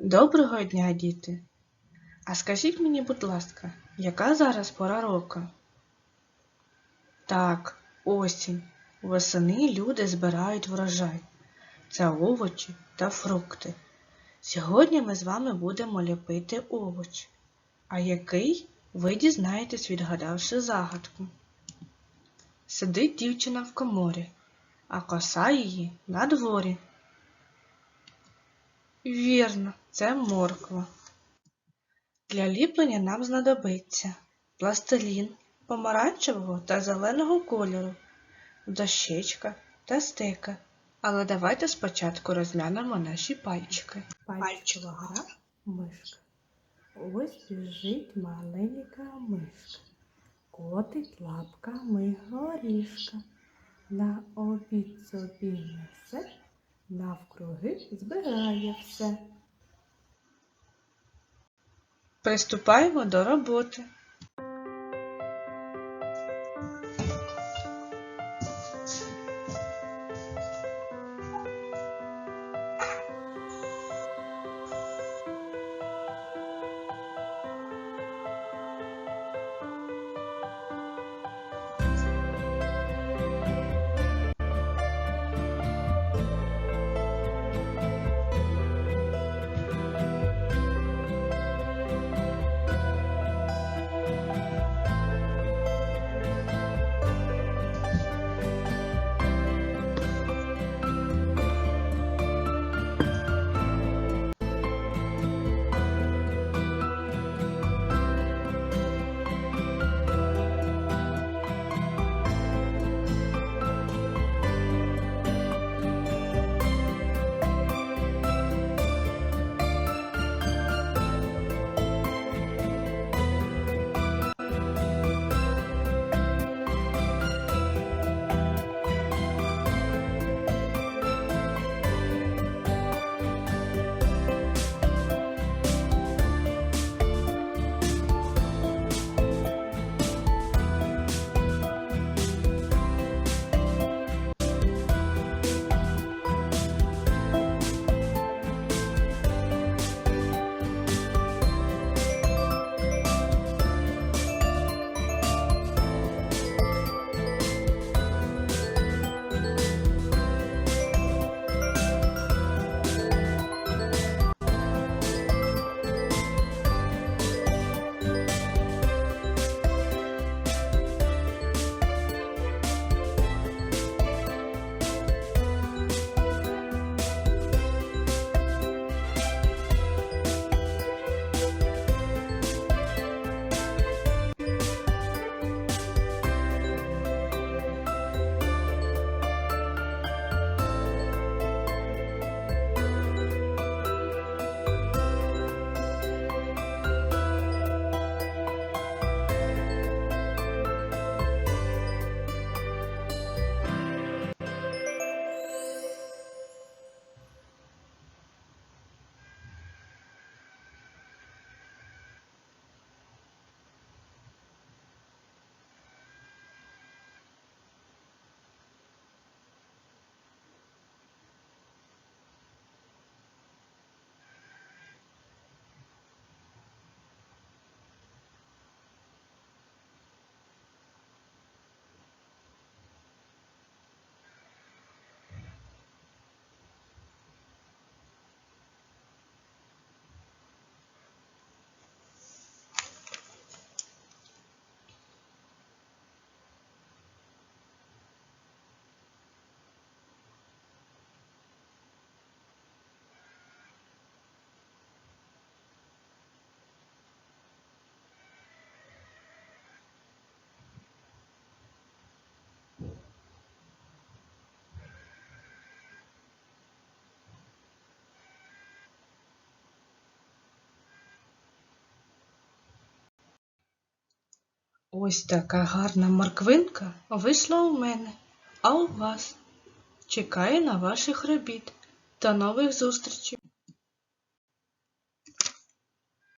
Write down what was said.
Доброго дня, діти! А скажіть мені, будь ласка, яка зараз пора року? Так, осінь. Восени люди збирають врожай. Це овочі та фрукти. Сьогодні ми з вами будемо ліпити овоч. А який ви дізнаєтесь, відгадавши загадку. Сидить дівчина в коморі, а коса її на дворі. Вірно, це морква. Для ліплення нам знадобиться пластилін помаранчевого та зеленого кольору, дощечка та стека. Але давайте спочатку розглянемо наші пальчики. Пальчова гра мишка. Ось біжить маленька мишка. Котить лапками горішка. На обід собі несе, навкруги збирає все. Приступаємо до роботи. Ось така гарна морквинка вийшла у мене, а у вас. Чекаю на ваших робіт. До нових зустрічей!